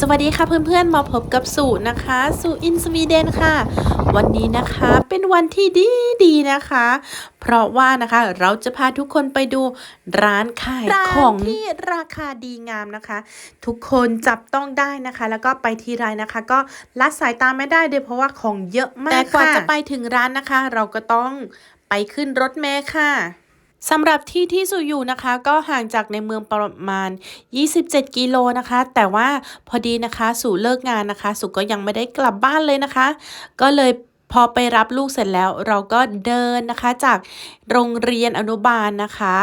สวัสดีค่ะเพื่อนๆ มาพบกับสูนะคะ สูอินสวีเดนค่ะ วันนี้นะคะเป็นวันที่ดีดีๆนะคะ เพราะว่านะคะเราจะพาทุกคนไปดูร้านขายของที่ราคาดีงามนะคะ ทุกคนจับต้องได้นะคะ แล้วก็ไปทีไรนะคะ ก็ละสายตาไม่ได้เลยเพราะว่าของเยอะมากแต่กว่าจะไปถึงร้านนะคะ เราก็ต้องไปขึ้นรถเมล์ค่ะ สำหรับที่ที่สุอยู่นะคะ ก็ห่างจากในเมืองประมาณ 27 กิโลนะคะ แต่ว่าพอดีนะคะสู่เลิกงานนะคะ สุก็ยังไม่ได้กลับบ้านเลยนะคะ ก็เลยพอไปรับลูกเสร็จแล้วเราก็เดินนะคะจากโรงเรียนอนุบาลนะคะ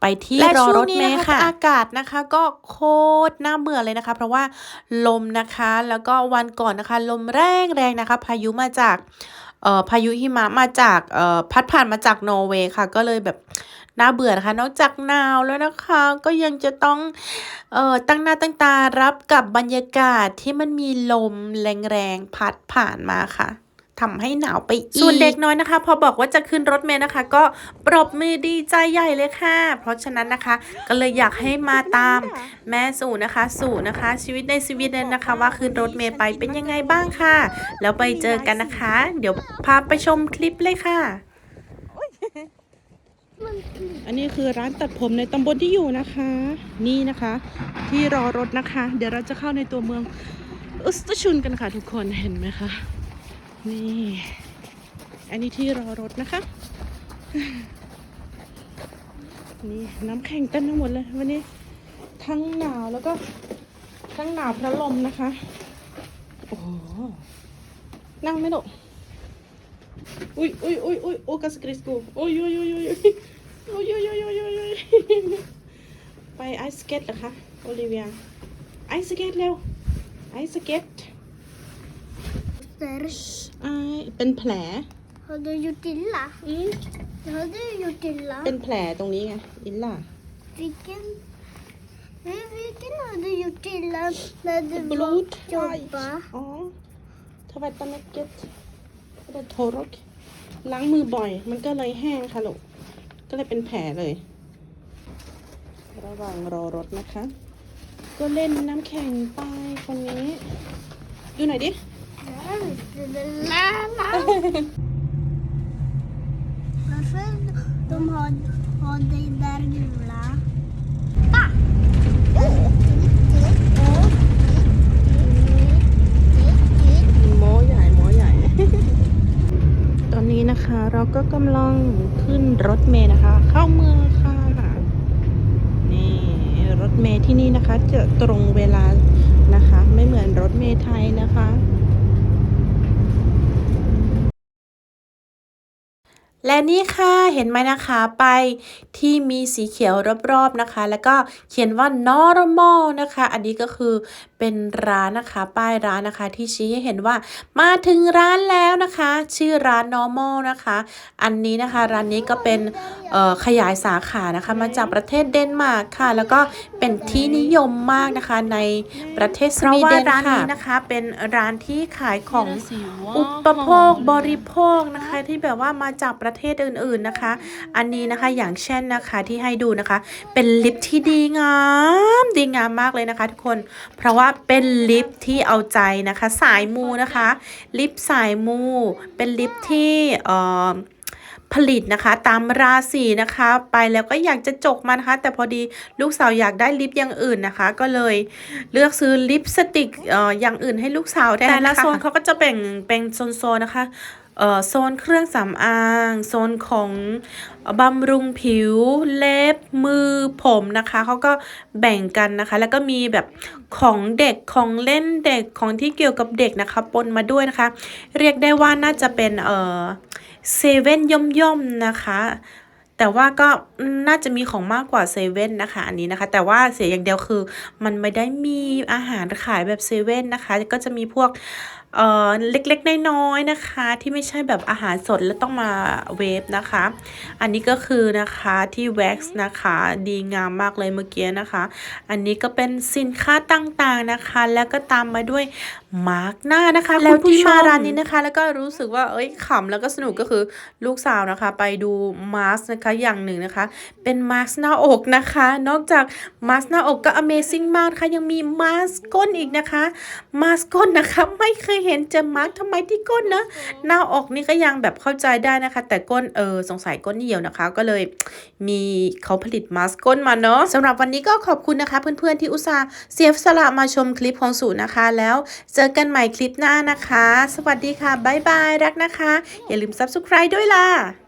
ไปที่รอรถเมล์ค่ะอากาศนะคะ ก็โคตรน่าเบื่อเลยนะคะ เพราะว่าลมนะคะแล้วก็วันก่อนนะคะ ลมแรงแรงนะคะ พายุมาจากเอ่อพายุหิมะมาจากเอ่อพัดผ่านมาจากนอร์เวย์ค่ะ ก็เลยแบบ น่าเบื่อนะคะ นอกจากหนาวแล้วนะคะก็ยังจะต้องเอ่อตั้งหน้าตั้งตารับกับบรรยากาศที่มันมีลมแรงๆพัดผ่านมาค่ะทำให้หนาวไปอีก ส่วนเด็กน้อยนะคะ พอบอกว่าจะขึ้นรถเมล์นะคะ ก็ปรบมือดีใจใหญ่เลยค่ะ เพราะฉะนั้นนะคะ ก็เลยอยากให้มาตามแม่สู่นะคะ สู่นะคะ ชีวิตในสวีเดนนะคะ ว่าขึ้นรถเมล์ไปเป็นยังไงบ้างค่ะ แล้วไปเจอกันนะคะ เดี๋ยวพาไปชมคลิปเลยค่ะ อันนี้คือร้านตัดผมในตำบลที่อยู่นะคะ นี่นะคะ ที่รอรถนะคะ เดี๋ยวเราจะเข้าในตัวเมืองอุสตชุนกันค่ะทุกคนเห็นไหมคะ นี่ อันนี้ที่รอรถนะคะ นี่น้ำแข็งเต็มไปหมดเลยวันนี้ทั้งหนาวแล้วก็ทั้งหนาวพระลมนะคะ โอ้นั่งไหมลูก Uy, uy, uy, uy, oh, kasi Chris ko. Uy, uy, uy, uy, uy. Uy, uy, uy, uy, uy, uy. ไปไอสเก็ตเหรอคะโอลิเวียไอสเก็ตเร็วไอสเก็ตไอเป็นแผลเขาดูอยู่ตินล่ะอืมเขาดูอยู่ตินล่ะเป็นแผลตรงนี้ไงอินล่ะฟิกันฟิกันเขาดูอยู่ตินล่ะแล้วดูบลูดจบปะอ๋อทวัดตาเมกเก็ตทวัดทอร์ก ล้างมือบ่อย มันก็เลยแห้งค่ะลูก ก็เลยเป็นแผลเลย ระหว่างรอรถนะคะ ก็เล่นน้ำแข็งไปคนนี้ ดูหน่อยดิ Jag visste det. Lala. Varför de har, har det där gula? Pa! หมอใหญ่หมอใหญ่ ตอนนี้นะคะ เราก็กำลังขึ้นรถเมล์นะคะ เข้าเมืองค่ะนี่รถเมล์ที่นี่นะคะ จะตรงเวลานะคะ ไม่เหมือนรถเมล์ไทยนะคะ และนี่ค่ะเห็นไหมนะคะไปายที่มีสีเขียวรอบๆนะคะ แล้วก็เขียนว่า normal นะคะ อันนี้ก็คือเป็นร้านนะคะ ป้ายร้านนะคะ ที่ชี้ให้เห็นว่ามาถึงร้านแล้วนะคะ ชื่อร้าน normal นะคะ อันนี้นะคะร้านนี้ก็เป็นเอ่อขยายสาขานะคะ มาจากประเทศเดนมาร์กค่ะ แล้วก็เป็นที่นิยมมากนะคะในประเทศสวีเดนค่ะร้านนี้นะคะเป็นร้านที่ขายของอุปโภคบริโภคนะคะที่แบบว่ามาจากประเทศทศอื่นๆนะคะ อันนี้นะคะอย่างเช่นนะคะที่ให้ดูนะคะ เป็นลิปที่ดีงามดีงามมากเลยนะคะ ทุกคน เพราะว่าเป็นลิปที่เอาใจนะคะ สายมูนะคะ ลิปสายมู เป็นลิปที่เอ่อผลิตนะคะตามราศีนะคะ ไปแล้วก็อยากจะจกมานะคะ แต่พอดีลูกสาวอยากได้ลิปอย่างอื่นนะคะ ก็เลยเลือกซื้อลิปสติกเอ่ออย่างอื่นให้ลูกสาวแทนแต่ละโซนเขาก็จะแบ่งเป็นโซนๆนะคะ โซนเครื่องสำอาง โซนของบำรุงผิวเล็บมือผมนะคะเขาก็แบ่งกันนะคะ แล้วก็มีแบบของเด็กของเล่นเด็กของที่เกี่ยวกับเด็กนะคะปนมาด้วยนะคะ เรียกได้ว่าน่าจะเป็นเออเซเว่นย่อมย่อมๆนะคะแต่ว่าก็น่าจะมีของมากกว่าเซเว่นนะคะ อันนี้นะคะ แต่ว่าเสียอย่างเดียวคือ มันไม่ได้มีอาหารขายแบบเซเว่นนะคะ ก็จะมีพวกเอ่อเล็กๆน้อยๆนะคะ ที่ไม่ใช่แบบอาหารสดแล้วต้องมาเวฟนะคะ อันนี้ก็คือนะคะที่แว็กซ์นะคะดีงามมากเลยเมื่อกี้นะคะ อันนี้ก็เป็นสินค้าต่างๆนะคะ แล้วก็ตามมาด้วยมาร์กหน้านะคะแล้วคุณผู้ที่ชมาร้าร้านนนี้นี้นะนะคะ แล้วก็รู้สึกว่าเอ้ยขำแล้วก็สนุกก็คือลูกสาวนะคะ ไปดูมาร์กนะคะอย่างหนึ่งนะคะ เป็นมาร์กหน้าอกนะคะ นอกจากมาร์กหน้าอกก็ Amazing มากค่ะยังมีมาร์กก้นอีกนะคะ มาร์กก้นนะคะไม่เคยเห็นจะมาร์กทำไมที่ก้นนะหน้าอกนี่ก็ยังแบบเข้าใจได้นะคะ แต่ก้นเออสงสัยก้นเหี่ยวนะคะ ก็เลยมีเขาผลิตมาสก้นมาเนาะสำหรับวันนี้ก็ขอบคุณนะคะ เพื่อนๆที่อุตส่าห์เสียสละมาชมคลิปของสูนะคะ แล้วเจอกันใหม่คลิปหน้านะคะ สวัสดีค่ะบ๊ายบายรักนะคะ อย่าลืม subscribe ด้วยล่ะ